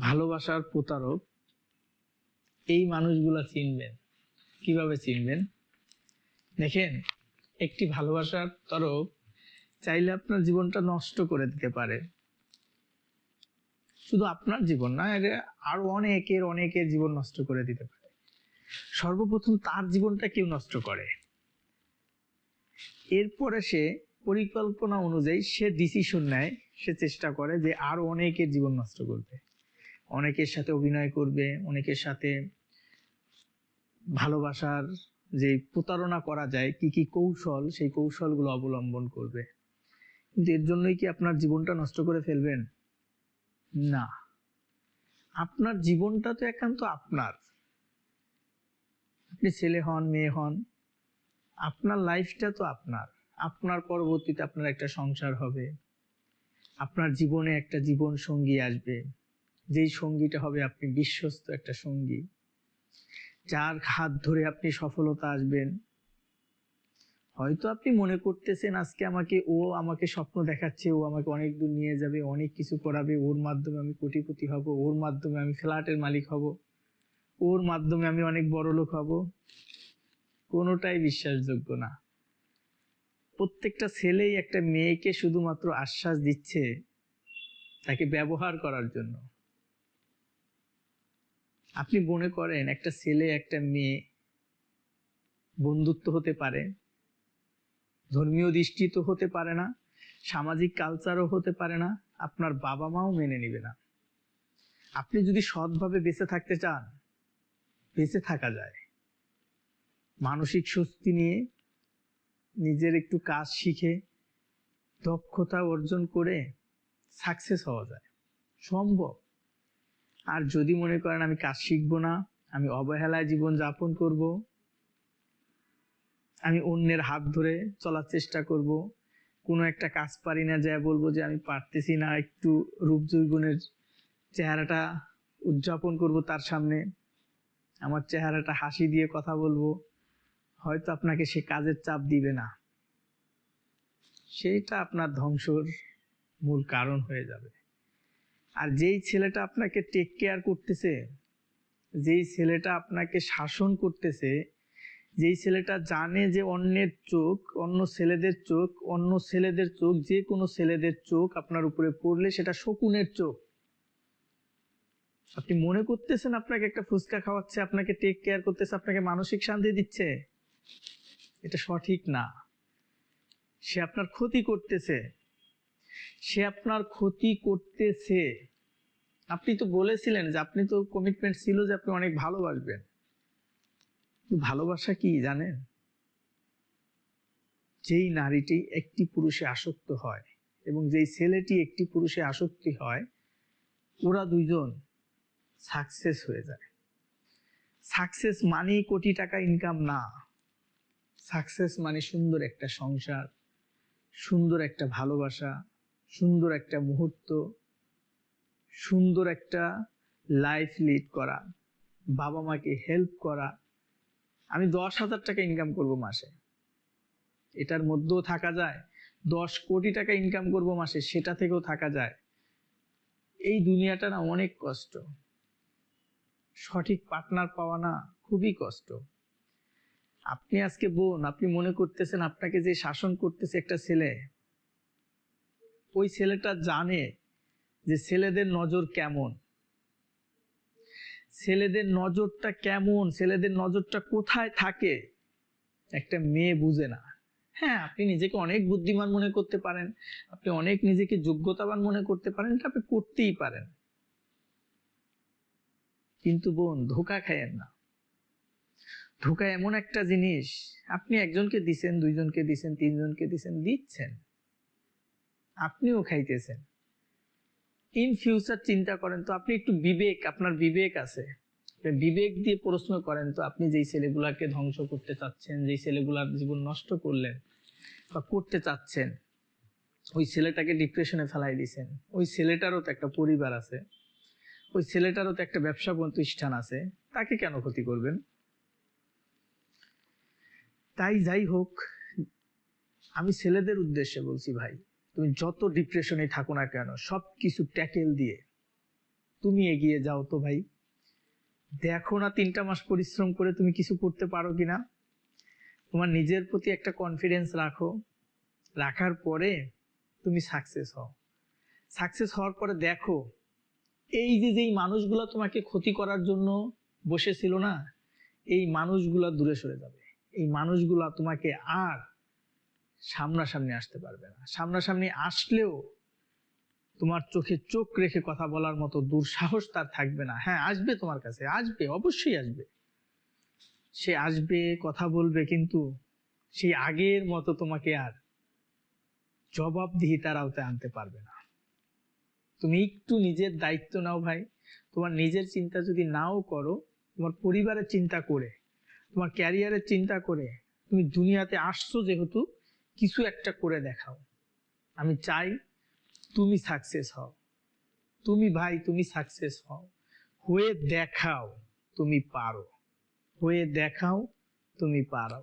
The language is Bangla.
ভালোবাসার প্রতারক এই মানুষগুলা চিনবেন। কীভাবে চিনবেন? দেখেন, একটি ভালোবাসার তরফ চাইলে আপনার জীবনটা নষ্ট করে দিতে পারে। শুধু আপনার জীবন না এটা আরও অনেকের অনেকের জীবন নষ্ট করে দিতে পারে। সর্বপ্রথম তার জীবনটা কেউ নষ্ট করে। এরপরে সে পরিকল্পনা অনুযায়ী সে ডিসিশন নেয়, সে চেষ্টা করে যে আরও অনেকের জীবন নষ্ট করবে। অনেকের সাথে অভিনয় করবে, অনেকের সাথে ভালোবাসার যে প্রতারণা করা যায়, কি কি কৌশল, সেই কৌশলগুলো অবলম্বন করবে। কিন্তু এর জন্যই কি আপনার জীবনটা নষ্ট করে ফেলবেন? না। আপনার জীবনটা তো একান্ত আপনার। আপনি ছেলে হন, মেয়ে হন, আপনার লাইফটা তো আপনার। আপনার পরবর্তীতে আপনার একটা সংসার হবে। আপনার জীবনে একটা জীবন সঙ্গী আসবে। যেই সঙ্গীটা হবে আপনি বিশ্বস্ত একটা সঙ্গী, যার হাত ধরে আপনি সফলতা আসবেন। হয়তো আপনি মনে করতেছেন আজকে আমাকে, ও আমাকে স্বপ্ন দেখাচ্ছে, ও আমাকে অনেক দূর নিয়ে যাবে, অনেক কিছু করাবে, ওর মাধ্যমে আমি কোটিপতি হব, ওর মাধ্যমে আমি ফ্ল্যাটের মালিক হব, ওর মাধ্যমে আমি অনেক বড় লোক হব। কোনোটাই বিশ্বাসযোগ্য না। প্রত্যেকটা ছেলেই একটা মেয়েকে শুধুমাত্র আশ্বাস দিচ্ছে তাকে ব্যবহার করার জন্য। আপনি মনে করেন একটা ছেলে, একটা মেয়ে বন্ধুত্ব হতে পারে, ধর্মীয় দৃষ্টি তো হতে পারে না, সামাজিক কালচারও হতে পারে না, আপনার বাবা মাও মেনে নিবে না। আপনি যদি সৎভাবে বেঁচে থাকতে চান, বেঁচে থাকা যায়। মানসিক স্বস্তি নিয়ে নিজের একটু কাজ শিখে দক্ষতা অর্জন করে সাকসেস হওয়া যায়। সম্ভব। আর যদি মনে করেন আমি কাজ শিখব না, আমি অবহেলায় জীবন যাপন করব, আমি অন্যের হাত ধরে চলার চেষ্টা করব, কোনো একটা কাজ পারি না যা বলব যে আমি পারতেছি না, একটু রূপ জৈগুণের চেহারাটা উদযাপন করব তার সামনে, আমার চেহারাটা হাসি দিয়ে কথা বলব, হয়তো আপনাকে সে কাজের চাপ দিবে না। সেইটা আপনার ধ্বংসর মূল কারণ হয়ে যাবে। আর যেই ছেলেটা আপনাকে টেক কেয়ার করতেছে, যেই ছেলেটা আপনাকে শাসন করতেছে, যেই ছেলেটা জানে যে অন্যের চোখ, অন্য ছেলেদের চোখ, অন্য ছেলেদের চোখ, যে কোনো ছেলেদের চোখ আপনার উপরে পড়লে সেটা শকুনের চোখ। আপনি মনে করতেছেন আপনাকে একটা ফুচকা খাওয়াচ্ছে, আপনাকে টেক কেয়ার করতেছে, আপনাকে মানসিক শান্তি দিচ্ছে? এটা সঠিক না। সে আপনার ক্ষতি করতেছে। সে আপনার ক্ষতি করতেছে। আপনি তো বলেছিলেন যে আপনি তো কমিটমেন্ট ছিল যে আপনি অনেক ভালোবাসবেন। ভালোবাসা কি জানেন? যেই নারীটি একটি পুরুষে আসক্ত হয় এবং যেই ছেলেটি একটি পুরুষে আসক্তি হয়, ওরা দুইজন সাকসেস হয়ে যায়। সাকসেস মানে কোটি টাকা ইনকাম না। সাকসেস মানে সুন্দর একটা সংসার, সুন্দর একটা ভালোবাসা সুন্দর একটা মুহূর্ত, সুন্দর একটা লাইফ লিড করা, বাবা মাকে হেল্প করা। আমি দশ হাজার টাকা ইনকাম করব মাসে। এটার মধ্যেও থাকা যায়। দশ কোটি টাকা ইনকাম করব মাসে, সেটা থেকেও থাকা যায়। এই দুনিয়াটা না অনেক কষ্ট। সঠিক পার্টনার পাওয়া না খুবই কষ্ট। আপনি আজকে বোন, আপনি মনে করতেছেন আপনাকে যে শাসন করতেছে একটা ছেলে ওই ছেলেটা জানে যে ছেলেদের নজর কেমন। ছেলেদের নজরটা কেমন? ছেলেদের নজরটা কোথায় থাকে? একটা মেয়ে বুঝে না। হ্যাঁ আপনি নিজেকে অনেক বুদ্ধিমান মনে করতে পারেন, আপনি অনেক নিজেকে যোগ্যতাবান মনে করতে পারেন, এটা আপনি করতেই পারেন। কিন্তু বোন, ধোকা খায়েন না। ধোকা এমন একটা জিনিস, আপনি একজনকে দিছেন, দুইজনকে দিছেন, তিনজনকে দিছেন, দিচ্ছেন। আপনিও খাইতেছেন। ইন ফিউচার চিন্তা করেন তো আপনি একটু বিবেক, আপনার বিবেক আছে। বিবেক দিয়ে প্রশ্ন করেন তো আপনি যেই ছেলেগুলাকে ধ্বংস করতে চাচ্ছেন, যেই ছেলেগুলার জীবন নষ্ট করলেন বা করতে চাচ্ছেন, ওই ছেলেটাকে ডিপ্রেশনে ফেলাই দিছেন। ওই ছেলেটারও তো একটা পরিবার আছে। ওই ছেলেটারও তো একটা ব্যবসা প্রতিষ্ঠান আছে। তাকে কেন ক্ষতি করবেন? তাই যাই হোক, আমি ছেলেদের উদ্দেশ্যে বলছি ভাই তুমি যত ডিপ্রেশনে থাকো না কেন সব কিছু ট্যাকেল দিয়ে তুমি এগিয়ে যাও তো ভাই। দেখো না তিনটা মাস পরিশ্রম করে তুমি কিছু করতে পারো কি না তোমার নিজের প্রতি একটা কনফিডেন্স রাখো। রাখার পরে তুমি সাকসেস হও। সাকসেস হওয়ার পরে দেখো, এই যে যেই মানুষগুলো তোমাকে ক্ষতি করার জন্য বসেছিল না, এই মানুষগুলো দূরে সরে যাবে। এই মানুষগুলা তোমাকে আর সামনাসামনি আসতে পারবে না। সামনাসামনি আসলেও তোমার চোখে চোখ রেখে কথা বলার মতো দুঃসাহস তার থাকবে না। হ্যাঁ আসবে তোমার কাছে, আসবে, অবশ্যই আসবে। সে আসবে, কথা বলবে, কিন্তু সেই আগের মতো তোমাকে আর জবাবদিহিতার আওতায় আনতে পারবে না। তুমি একটু নিজের দায়িত্ব নাও ভাই। তোমার নিজের চিন্তা যদি নাও করো, তোমার পরিবারের চিন্তা করে, তোমার ক্যারিয়ারের চিন্তা করে, তুমি দুনিয়াতে আসছো যেহেতু কিছু একটা করে দেখাও। আমি চাই তুমি সাকসেস হও। তুমি ভাই, তুমি সাকসেস হও। হয়ে দেখাও তুমি পারো। হয়ে দেখাও তুমি পারো।